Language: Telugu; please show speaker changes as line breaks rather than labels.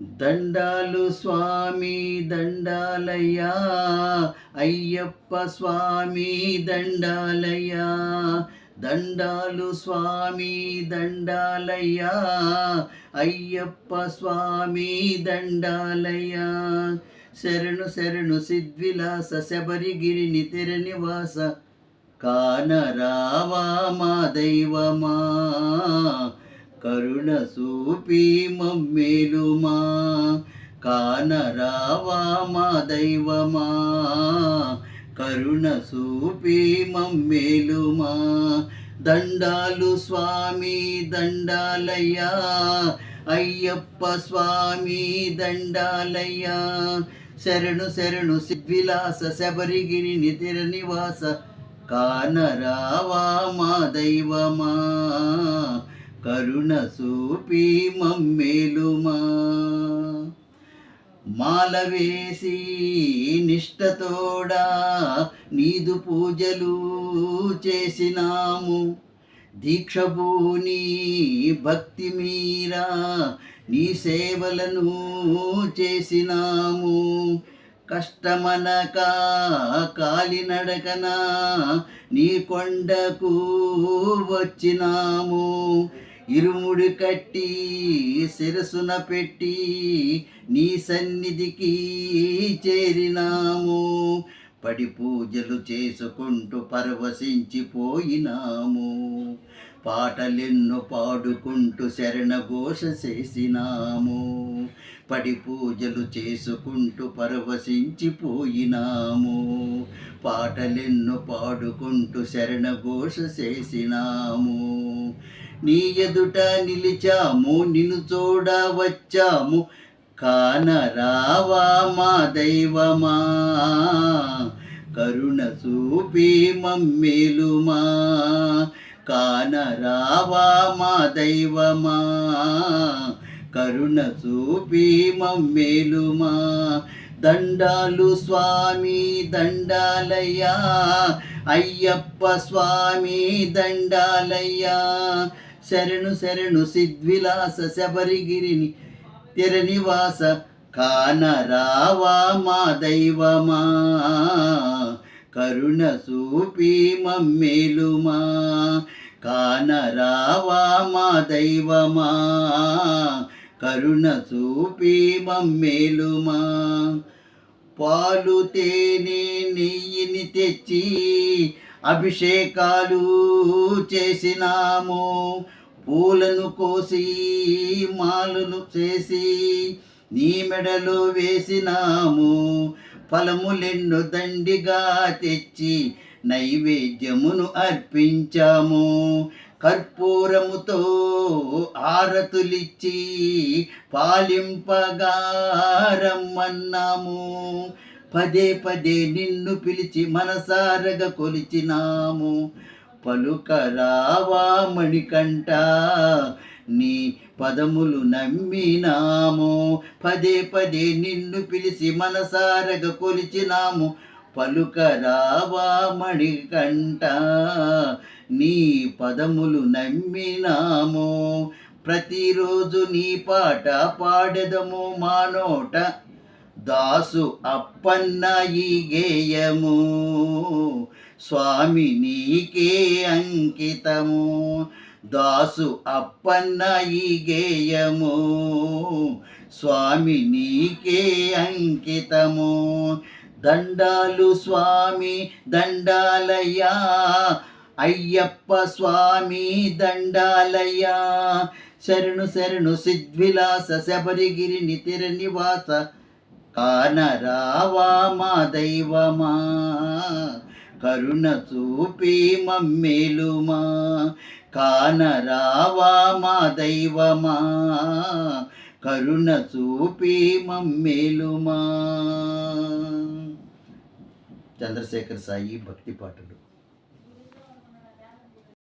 దండాలు స్వామి దండాలయ్యా అయ్యప్ప స్వామి దండాలయ్యా దండాలు స్వామి దండాలయ్యా అయ్యప్ప స్వామి దండాలయ్యా. శరణు శరణు సిద్విలాస శబరిగిరిని తెరనివాస కానరావా మా దైవమా? కరుణ సూపి మమ్మేలుమా కానరావా మా దైవమా. కరుణ సూపి మమ్మేలుమా. దండాలు స్వామి దండాలయ్యా. అయ్యప్ప స్వామి దండాలయ్యా. శరణు శరణు సిద్విలాస శబరిగిరి నితిర నివాస. కానరావా మా దైవమా. కరుణ సూపి మమ్మేలుమా. మాల వేసి నిష్టతోడా నీదు పూజలు చేసినాము. దీక్షభూని భక్తి మీరా నీ సేవలను చేసినాము. కష్టమనక కాలినడకన నీ కొండకు వచ్చినాము. ఇరుముడి కట్టి శిరసున పెట్టి నీ సన్నిధికి చేరినాము. పడి పూజలు చేసుకుంటూ పరవశించిపోయినాము. పాటలెన్నో పాడుకుంటూ శరణఘోష చేసినాము. పడి పూజలు చేసుకుంటూ పరవశించిపోయినాము పాటలెన్నో పాడుకుంటూ శరణఘోష చేసినాము. నీ ఎదుట నిలిచాము నిన్ను చూడ వచ్చాము. కానరావా మా దైవమా? కరుణ చూపి మమ్మేలుమా? కానరావా మా దైవమా? కరుణ చూపి మమ్మేలుమా? దండాలు స్వామి దండాలయ్యా. అయ్యప్ప స్వామి దండాలయ్యా. శరణు శరణు సిద్విలాస శబరిగిరిని తిరనివాస కానరావా మా దైవమా? కరుణ సూపి మమ్మేలుమా కానరావా మా దైవమా? కరుణ చూపి మమ్మేలుమా పాలు తేనె నెయ్యిని తెచ్చి అభిషేకాలు చేసినాము. పూలను కోసి మాలను చేసి నీ మెడలో వేసినాము. ఫలములెన్ను దండిగా తెచ్చి నైవేద్యమును అర్పించాము. కర్పూరముతో ఆరతులిచ్చి పాలింపగారమ్మన్నాము పదే పదే నిన్ను పిలిచి మనసారగా కొలిచినాము. పలుకరావా మణికంట నీ పదములు నమ్మినాము. పదే పదే నిన్ను పిలిచి మనసారగ కొలిచినాము. పలుకరావా మణికంట నీ పదములు నమ్మినాము. ప్రతిరోజు నీ పాట పాడెదము మా నోట. దాసు అప్పన్న ఈ గేయము. స్వామి నీకే అంకితము. దాసు అప్పన్న ఈ గేయము స్వామి నీకే అంకితము. దండాలు స్వామి దండాలయ్యా అయ్యప్ప స్వామి దండాలయ్యా. శరణు శరణు సిద్విలాస శబరిగిరి నితిర నివాస కానరావా మా దైవమా? కరుణ చూపి మమ్మేలుమా? కానరావా మా దైవమా? కరుణ చూపి మమ్మేలుమా? చంద్రశేఖర్ సాయి భక్తి పాటలు.